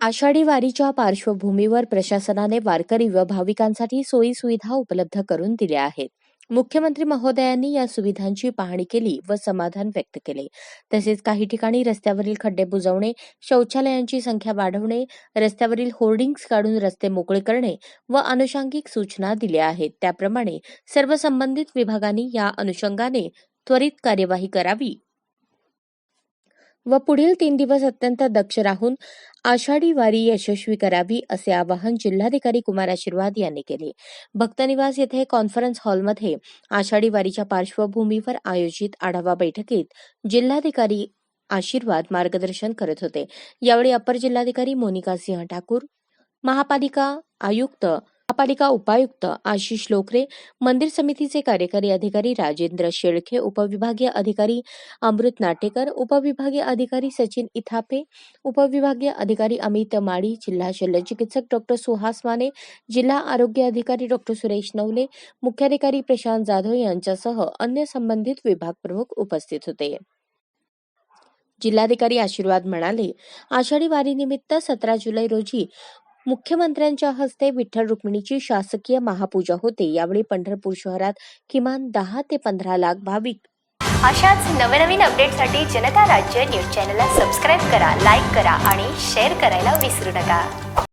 आषाढी वारीच्या पार्श्वभूमीवर प्रशासनाने वारकरी व भाविकांसाठी सोयी सुविधा उपलब्ध करून दिल्या आहेत. मुख्यमंत्री महोदयांनी या सुविधांची पाहणी केली व समाधान व्यक्त केले. तसेच काही ठिकाणी रस्त्यावरील खड्डे बुजवणे शौचालयांची संख्या वाढवणे रस्त्यावरील होर्डिंग्ज काढून रस्ते मोकळे करणे व अनुषंगिक सूचना दिल्या आहेत. त्याप्रमाणे सर्व संबंधित विभागांनी या अनुषंगाने त्वरित कार्यवाही करावी. व पुढील तीन दिवस अत्यंत दक्ष राहून आषाढी वारी यशस्वी करावी असे आवाहन जिल्हाधिकारी कुमार आशीर्वाद यांनी केले. भक्तनिवास येथे कॉन्फरन्स हॉलमध्ये आषाढी वारीच्या पार्श्वभूमीवर आयोजित आढावा बैठकीत जिल्हाधिकारी आशीर्वाद मार्गदर्शन करत होते. यावेळी अपर जिल्हाधिकारी मोनिका सिंह ठाकूर महापालिका आयुक्त महापालिका उपायुक्त आशिष लोकरे मंदिर समितीचे कार्यकारी अधिकारी राजेंद्र शेळखे उपविभागीय अधिकारी अमृत नाटेकर उपविभागीय अधिकारी सचिन इथापे उपविभागीय अधिकारी अमित माळी जिल्हा शल्य चिकित्सक डॉक्टर सुहास माने जिल्हा आरोग्य अधिकारी डॉक्टर सुरेश नवले मुख्याधिकारी प्रशांत जाधव यांच्यासह अन्य संबंधित विभाग प्रमुख उपस्थित होते. जिल्हाधिकारी आशीर्वाद म्हणाले आषाढी वारीनिमित्त सतरा जुलै रोजी मुख्यमंत्र्यांच्या हस्ते विठ्ठल रुक्मिणीची शासकीय महापूजा होते. यावेळी पंढरपूर शहरात किमान दहा ते पंधरा लाख भाविक. अशाच नवनवीन अपडेटसाठी जनता राज्य न्यूज चॅनलला सबस्क्राईब करा लाईक करा आणि शेअर करायला विसरू नका.